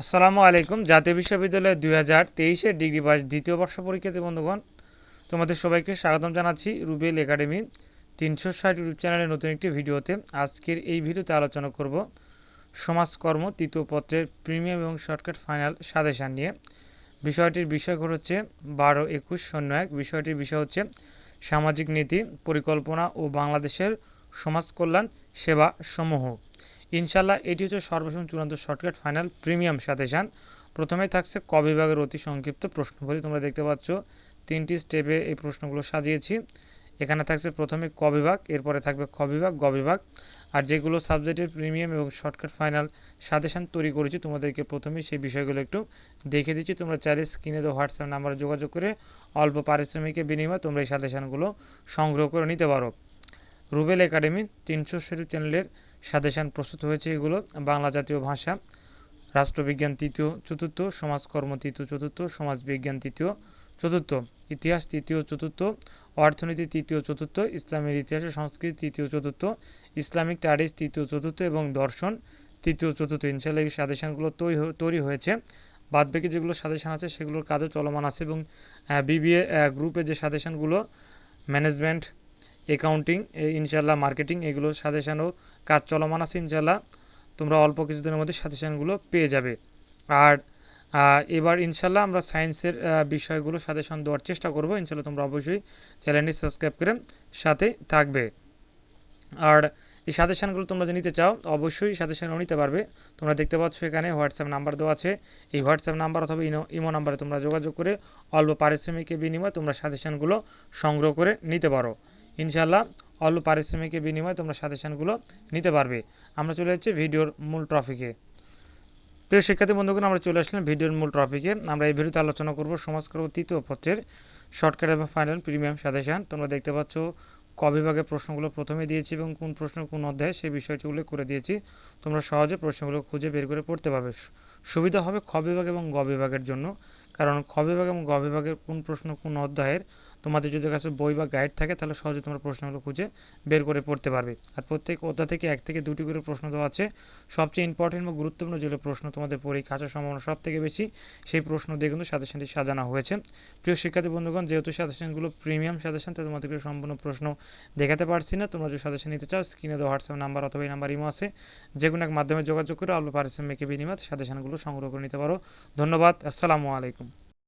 আসসালামু আলাইকুম। জাতীয় বিশ্ববিদ্যালয় দুই হাজার তেইশের ডিগ্রি পাস দ্বিতীয় বর্ষ পরীক্ষার্থী বন্ধুগণ, তোমাদের সবাইকে স্বাগতম জানাচ্ছি রুবেল একাডেমি তিনশো ষাট ইউটিউব চ্যানেলের নতুন একটি ভিডিওতে। আজকের এই ভিডিওতে আলোচনা করব সমাজকর্ম তৃতীয় পত্রের প্রিমিয়াম এবং শর্টকাট ফাইনাল সাজেশান নিয়ে। বিষয়টির বিষয় হচ্ছে বারো একুশ শূন্য এক। বিষয়টির বিষয় হচ্ছে সামাজিক নীতি, পরিকল্পনা ও বাংলাদেশের সমাজ কল্যাণ সেবা সমূহ। ইনশাল্লাহ এটি হচ্ছে সর্বপ্রথম চূড়ান্ত শর্টকাট ফাইনাল প্রিমিয়াম সাজেশান প্রথমে থাকছে ক বিভাগের অতি সংক্ষিপ্ত প্রশ্নগুলি তোমরা দেখতে পাচ্ছ, তিনটি স্টেপে এই প্রশ্নগুলো সাজিয়েছি। এখানে থাকছে প্রথমে ক বিভাগ, এরপরে থাকবে খ বিভাগ, গ বিভাগ। আর যেগুলো সাবজেক্টের প্রিমিয়াম এবং শর্টকাট ফাইনাল সাজেশান তৈরি করেছি, তোমাদেরকে প্রথমেই সেই বিষয়গুলো একটু দেখে দিচ্ছি। তোমরা চাইলে স্ক্রিনে তো হোয়াটসঅ্যাপ নাম্বারে যোগাযোগ করে অল্প পারিশ্রমিকের বিনিময়ে তোমরা এই সাজেশানগুলো সংগ্রহ করে নিতে পারো। রুবেল একাডেমি, তিনশো শেরু চ্যানেলের সাজেশান প্রস্তুত হয়েছে এগুলো। বাংলা জাতীয় ভাষা, রাষ্ট্রবিজ্ঞান তৃতীয়, চতুর্থ, সমাজকর্ম তৃতীয়, চতুর্থ, সমাজবিজ্ঞান তৃতীয়, চতুর্থ, ইতিহাস তৃতীয়, চতুর্থ, অর্থনীতি তৃতীয়, চতুর্থ, ইসলামের ইতিহাসে, সংস্কৃতি তৃতীয়, চতুর্থ, ইসলামিক স্টাডিজ তৃতীয়, চতুর্থ এবং দর্শন তৃতীয়, চতুর্থ। ইনশাল্লাহ এই সাজেশানগুলো তৈরি হয়েছে। বাদ বাকি যেগুলো সাজেশান আছে সেগুলোর কাজও চলমান আছে এবং বিবিএ গ্রুপে যে সাজেশানগুলো, ম্যানেজমেন্ট, অ্যাকাউন্টিং ইনশাল্লাহ মার্কেটিং এগুলো সাজেশানও কাজ চলমান আছে ইনশাল্লাহ তোমরা অল্প কিছুদিনের মধ্যে সাজেশানগুলো পেয়ে যাবে। আর এবার ইনশাল্লাহ আমরা সায়েন্সের বিষয়গুলো সাজেশন দেওয়ার চেষ্টা করব। ইনশাল্লাহ তোমরা অবশ্যই চ্যানেলটি সাবস্ক্রাইব করে সাথে থাকবে। আর, এই সাজেশানগুলো তোমরা যদি নিতে চাও, অবশ্যই সাজেশানও নিতে পারবে। তোমরা দেখতে পাচ্ছ এখানে হোয়াটসঅ্যাপ নাম্বার দেওয়া আছে। এই হোয়াটসঅ্যাপ নাম্বার অথবা ইনো, ইমো নাম্বারে তোমরা যোগাযোগ করে অল্প পারিশ্রমিকের বিনিময়ে তোমরা সাজেশানগুলো সংগ্রহ করে নিতে পারো। ইনশাল্লাহ অল্প পারিশ্রমিকের বিনিময়ে তোমরা সাজেশানগুলো নিতে পারবে। আমরা চলে যাচ্ছি ভিডিওর মূল টপিকে প্রিয় শিক্ষার্থী বন্ধুগণ, আমরা চলে আসলাম ভিডিওর মূল টপিকে আমরা এই ভিডিওতে আলোচনা করব সমাজকর্ম তৃতীয় পত্রের শর্টকাট এবং ফাইনাল প্রিমিয়াম সাজেশান। তোমরা দেখতে পাচ্ছ ক বিভাগের প্রশ্নগুলো প্রথমে দিয়েছি এবং কোন প্রশ্ন কোন অধ্যায় সেই বিষয়টি উল্লেখ করে দিয়েছি। তোমরা সহজে প্রশ্নগুলো খুঁজে বের করে পড়তে পারবে। সুবিধা হবে খ বিভাগ এবং গ বিভাগের জন্য। কারণ খ বিভাগ এবং গ বিভাগের কোন প্রশ্ন কোন অধ্যায়ের তোমাদের যদি কাছে বই বা গাইড থাকে, তাহলে সহজে তোমরা প্রশ্নগুলো খুঁজে বের করে পড়তে পারবে। আর প্রত্যেক অধ্যায় থেকে এক থেকে দুটি করে প্রশ্ন দেওয়া আছে। সবচেয়ে ইম্পর্টেন্ট বা গুরুত্বপূর্ণ যেগুলো প্রশ্ন তোমাদের পরীক্ষা আসার সম্ভাবনা সব থেকে বেশি, সেই প্রশ্ন দিয়ে কিন্তু সাজেশনটি সাজানো হয়েছে। প্রিয় শিক্ষার্থী বন্ধুগণ, যেহেতু সাজেশনগুলো প্রিমিয়াম সাজেশন তাই তোমাদেরকে সম্পূর্ণ প্রশ্ন দেখাতে পারছি না। তোমরা যদি সাজেশন নিতে চাও স্ক্রিনে দেওয়া হোয়াটসঅ্যাপ নাম্বার অথবা এই নাম্বার ইমো আছে। যে কোনো এক মাধ্যমে যোগাযোগ করে অল্প পারিশ্রমিকের বিনিময়ে সাজেশনগুলো সংগ্রহ করে নিতে পারো। ধন্যবাদ, আসসালামু আলাইকুম।